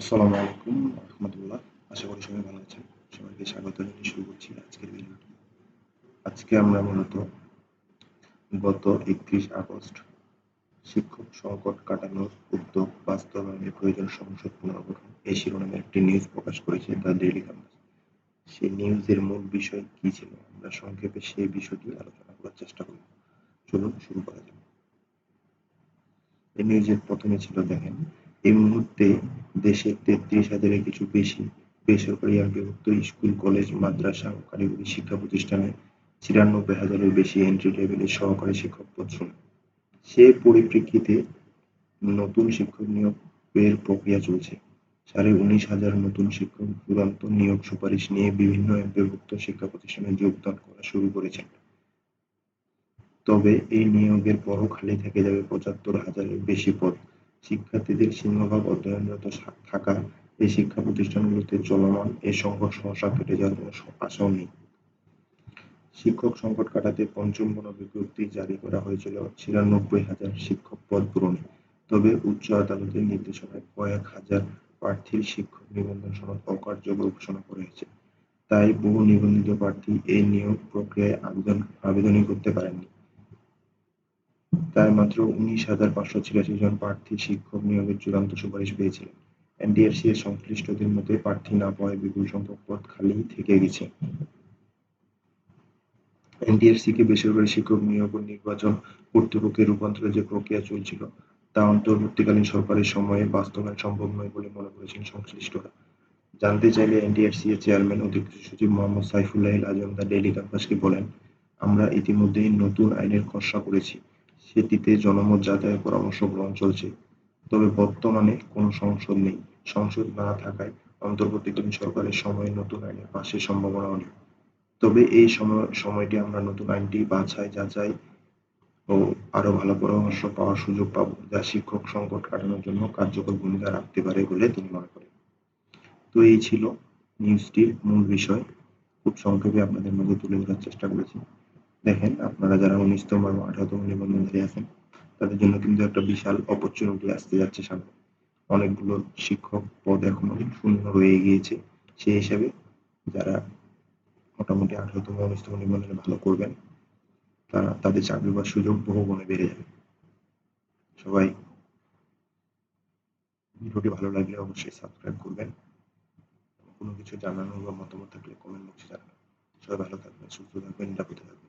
আসসালামু আলাইকুম রহমতুল্লাহ। আশা করি সবাই ভালো আছেন। সবাইকে স্বাগত জানিয়ে শুরু করছি আজকের ভিডিওটি আজকে আমরা মূলত গত একত্রিশ আগস্ট শিক্ষক সংকট কাটানোর উদ্যোগ বাস্তবায়নের প্রয়োজন সংসদ পুনর্গঠন এই শিরোনামে একটি নিউজ প্রকাশ করেছে দ্য ডেইলি কাম্পাস সেই নিউজের মূল বিষয় কি ছিল? আমরা সংক্ষেপে সেই বিষয়টি আলোচনা করার চেষ্টা করব। চলুন শুরু করা যাক। এই নিউজের প্রথমে ছিল, দেখেন এই মুহূর্তে দেশে তেত্রিশ হাজারের কিছু বেশি বেসরকারি আর স্কুল, কলেজ, মাদ্রাসা ও কারিগরি শিক্ষা প্রতিষ্ঠানে ছিয়ানব্বই হাজারের বেশি এন্ট্রি লেভেলের সহকারী শিক্ষক পদ সে পরিপ্রেক্ষিতে নতুন শিক্ষক নিয়োগের প্রক্রিয়া চলছে। সাড়ে উনিশ হাজার নতুন শিক্ষক চূড়ান্ত নিয়োগ সুপারিশ নিয়ে বিভিন্ন এমপিভুক্ত শিক্ষা প্রতিষ্ঠানে যোগদান করা শুরু করেছেন। তবে এই নিয়োগের পরও খালি থেকে যাবে পঁচাত্তর হাজারের বেশি পদ। শিক্ষার্থীদের সিংহভাগ অধ্যয়নরত থাকা এই শিক্ষা প্রতিষ্ঠানগুলোতে চলমান এই সংকট সমস্যা কেটে যাওয়ার কোনো আশাও নেই। শিক্ষক সংকট কাটাতে পঞ্চম বিজ্ঞপ্তি জারি করা হয়েছিল ছিয়ানব্বই হাজার শিক্ষক পদ পূরণে। তবে উচ্চ আদালতের নির্দেশনায় কয়েক হাজার প্রার্থীর শিক্ষক নিবন্ধন সনদ অকার্যকর ঘোষণা করা হয়েছে। তাই বহু নিবন্ধিত প্রার্থী এই নিয়োগ প্রক্রিয়ায় আবেদন আবেদনই করতে পারেননি। তাই মাত্র উনিশ হাজার পাঁচশো ছিয়াশি জন প্রার্থী শিক্ষক নিয়োগের চূড়ান্ত সুপারিশ পেয়েছিলেন। এনডিআরসি এর সংশ্লিষ্টদের মতে প্রার্থী না পাওয়ায় বিপুল সংখ্যক পদ খালি থেকে গেছে। এনডিআরসি কে বেসরকারি শিক্ষক নিয়োগ ও নির্বাচন কর্তৃপক্ষে রূপান্তরের যে প্রক্রিয়া চলছিল, তা অন্তর্বর্তীকালীন সরকারের সময়ে বাস্তবায়ন সম্ভব নয় বলে মনে করেছেন সংশ্লিষ্টরা। জানতে চাইলে এনডিআরসি এর চেয়ারম্যান অতিরিক্ত সচিব মোহাম্মদ সাইফুল্লাহ আজম দা ডেইলি ক্যাম্পাসকে বলেন, আমরা ইতিমধ্যেই নতুন আইনের খসড়া করেছি। সেটিতে জনমত যাচাইয়ের পরামর্শ গ্রহণ চলছে। তবে বর্তমানে কোনো সংসদ নেই। সংসদ না থাকায় অন্তর্বর্তীকালীন সরকারের সময়ে নতুন আইনের পাশের সম্ভাবনাও নেই। তবে এই সময়, সময়টি আমরা নতুন আইনটি বাছাই, যাচাই ও আরও ভালো পরামর্শ পাওয়ার সুযোগ পাব, যা শিক্ষক সংকট কাটানোর জন্য কার্যকর ভূমিকা রাখতে পারে বলে তিনি মনে করেন। তো এই ছিল নিউজটির মূল বিষয়। খুব সংক্ষেপে আপনাদের মধ্যে তুলে ধরার চেষ্টা করেছি। দেখেন, আপনারা যারা উনিশতম এবং আঠারোতম নিবন্ধনধারী আছেন, তাদের জন্য কিন্তু একটা বিশাল অপরচুনিটি আসতে যাচ্ছে সামনে। অনেকগুলো শিক্ষক পদ এখনও শূন্য রয়ে গিয়েছে। সেই হিসাবে যারা মোটামুটি আঠারোতম উনিশতম নিবন্ধনে ভালো করবেন, তারা তাদের চাকরি বা সুযোগ বহু গুণে বেড়ে যাবে। সবাই ভিডিওটি ভালো লাগলে অবশ্যই সাবস্ক্রাইব করবেন। কোনো কিছু জানানো বা মতামত থাকলে কমেন্ট বক্সে জানাবেন। সবাই ভালো থাকবেন, সুস্থ থাকবেন, নিরাপদে থাকবেন।